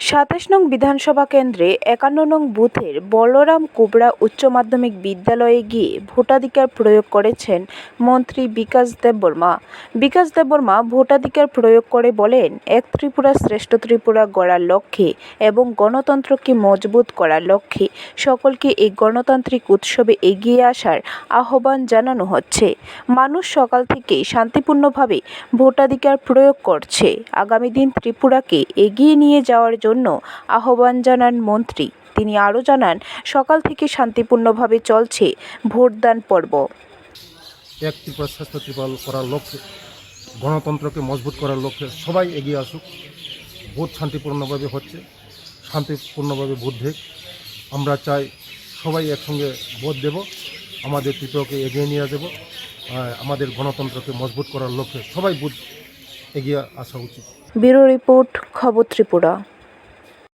সাতাশ নং বিধানসভা কেন্দ্রে একান্ন নং বুথের বলরাম কুবরা উচ্চ মাধ্যমিক বিদ্যালয়ে গিয়ে ভোটাধিকার প্রয়োগ করেছেন মন্ত্রী বিকাশ দেববর্মা বিকাশ দেববর্মা ভোটাধিকার প্রয়োগ করে বলেন, এক ত্রিপুরা শ্রেষ্ঠ ত্রিপুরা গড়ার লক্ষ্যে এবং গণতন্ত্রকে মজবুত করার লক্ষ্যে সকলকে এই গণতান্ত্রিক উৎসবে এগিয়ে আসার আহ্বান জানানো হচ্ছে। মানুষ সকাল থেকে শান্তিপূর্ণভাবে ভোটাধিকার প্রয়োগ করছে। আগামী দিন ত্রিপুরাকে এগিয়ে নিয়ে যাওয়ার জন্য আহ্বান জানান মন্ত্রী। তিনি আরও জানান সকাল থেকে শান্তিপূর্ণভাবে চলছে ভোটদান পর্ব। এক ত্রিপুরা শ্রেষ্ঠ করার লক্ষ্যে গণতন্ত্রকে মজবুত করার লক্ষ্যে সবাই এগিয়ে আসুক। ভোট শান্তিপূর্ণভাবে হচ্ছে শান্তিপূর্ণভাবে ভোট দেখ। আমরা চাই সবাই একসঙ্গে ভোট দেব আমাদের ত্রিপুরাকে এগিয়ে নিয়ে যাব আমাদের গণতন্ত্রকে মজবুত করার লক্ষ্যে সবাই ভোট এগিয়ে আসা উচিত। ব্যুরো রিপোর্ট খবর ত্রিপুরা।